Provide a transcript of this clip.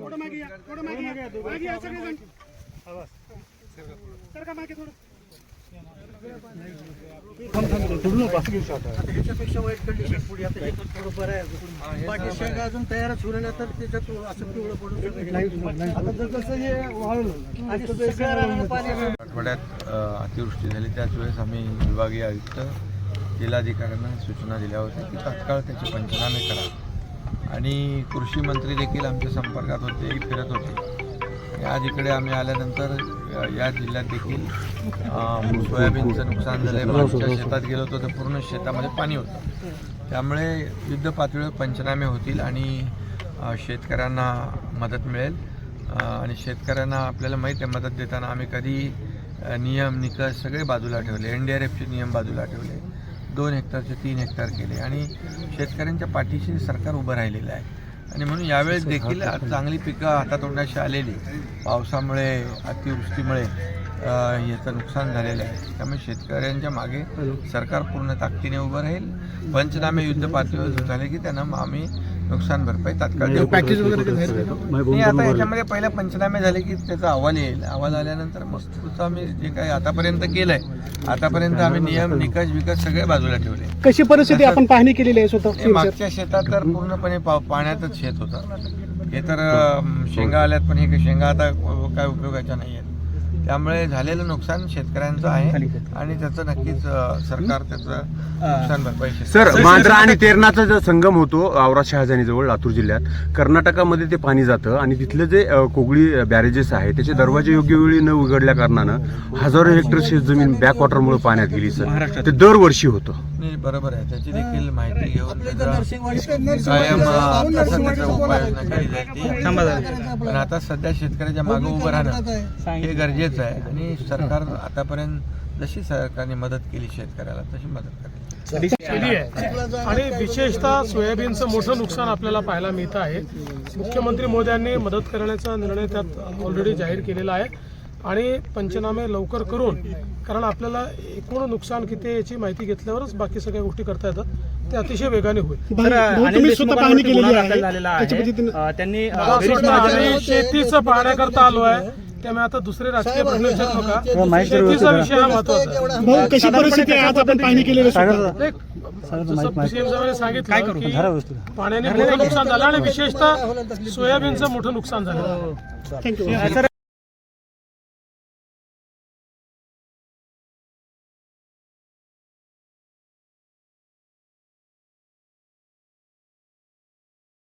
थोडं मागे या थोडं मागे या. मागे या सगळेजण. सर का मागे थोडं? ह्याच्यापेक्षा वाईट कंडिशन पुढे आता हे तर थोडं बरं आहे. बाकी शेंगा अजून तयारच तर त्याच्यात असं पिवळं पडून हे आठवड्यात अतिवृष्टी झाली. त्याच वेळेस आम्ही विभागीय आयुक्त जिल्हाधिकाऱ्यांना सूचना दिल्या होत्या की तात्काळ त्याचे पंचनामे करा. आणि कृषी मंत्री देखील आमच्या संपर्कात होते फिरत होते. आज इकडे आम्ही आल्यानंतर या जिल्ह्यात देखील सोयाबीनचं नुकसान झालं आहे मागच्या शेतात गेलो होतो तर पूर्ण शेतामध्ये पाणी होतं. त्यामुळे युद्ध पातळीवर पंचनामे होतील आणि शेतकऱ्यांना मदत मिळेल. आणि शेतकऱ्यांना आपल्याला माहीत आहे मदत देताना आम्ही कधी नियम निकष सगळे बाजूला ठेवले. एन डी आर एफचे नियम बाजूला ठेवले. दोन हेक्टरचे तीन हेक्टर केले. आणि शेतकऱ्यांच्या पाठीशी सरकार उभं राहिलेलं आहे. आणि म्हणून यावेळेस देखील चांगली पिकं हातातोंडाशी आलेली. पावसामुळे अतिवृष्टीमुळे याचं नुकसान झालेलं आहे. त्यामुळे शेतकऱ्यांच्या मागे सरकार पूर्ण ताकदीने उभं राहील. पंचनामे युद्ध पातळीवर झाले की त्यांना मग आम्ही नुकसान भरपाई तात्काळ देऊ. पॅकेज वगैरे नाही आता याच्यामध्ये पहिला पंचनामे झाले की त्याचा अहवाल येईल. अहवाल आल्यानंतर मग पुढचं आम्ही जे काही आतापर्यंत केलंय आतापर्यंत आम्ही नियम निकष विकस सगळे बाजूला ठेवले. कशी परिस्थिती आपण पाहणी केलेली आहे स्वतः? हे मागच्या शेतात तर पूर्णपणे पाण्यातच शेत होतं. हे तर शेंगा आल्यात पण हे शेंगा आता काय उपयोगाच्या नाही आहेत त्यामुळे झालेलं नुकसान शेतकऱ्यांचं आहे आणि त्याचं नक्कीच सरकार त्याचं नुकसान भरपाई सर मांजरा आणि तेरणाचा जो संगम होतो औरा शहाजानीजवळ लातूर जिल्ह्यात कर्नाटकामध्ये ते पाणी जातं आणि तिथले जे कोगळी बॅरेजेस आहे त्याचे दरवाजे योग्य वेळी न उघडल्या कारणानं हजारो हेक्टर शेतजमीन बॅक वॉटरमुळे पाण्यात गेली सर. ते दरवर्षी होतं. नाही बरोबर आहे. त्याची देखील माहिती घेऊन उपाययोजना केली जाईल ती पण आता सध्या शेतकऱ्याच्या मागे उभं राहणं हे गरजेचं आहे. आणि सरकार आतापर्यंत जशी सरकारने मदत केली शेतकऱ्याला तशी मदत करेल. केली आहे. आणि विशेषतः सोयाबीनचं मोठं नुकसान आपल्याला पाहायला मिळतं आहे. मुख्यमंत्री मोदयांनी मदत करण्याचा निर्णय त्यात ऑलरेडी जाहीर केलेला आहे. आणि पंचनामे लवकर करून कारण आपल्याला एकूण नुकसान किती आहे याची माहिती घेतल्यावरच बाकी सगळ्या गोष्टी करता येतात. ते अतिशय वेगाने होईल. त्यांनी शेतीचं पाहण्याकरता आलो आहे. त्यामुळे आता दुसरे राजकीय प्रश्न विचारू नका. शेतीचा विषय हा महत्त्वाचा आहे. भाऊ कशी परिस्थिती आहे? आज आपण पाहिणी केलेली एक, जसं CM साहेबांनी सांगितलं की पाण्याने मोठं नुकसान झालं आणि विशेषतः सोयाबीनचं मोठं नुकसान झालं. थँक्यू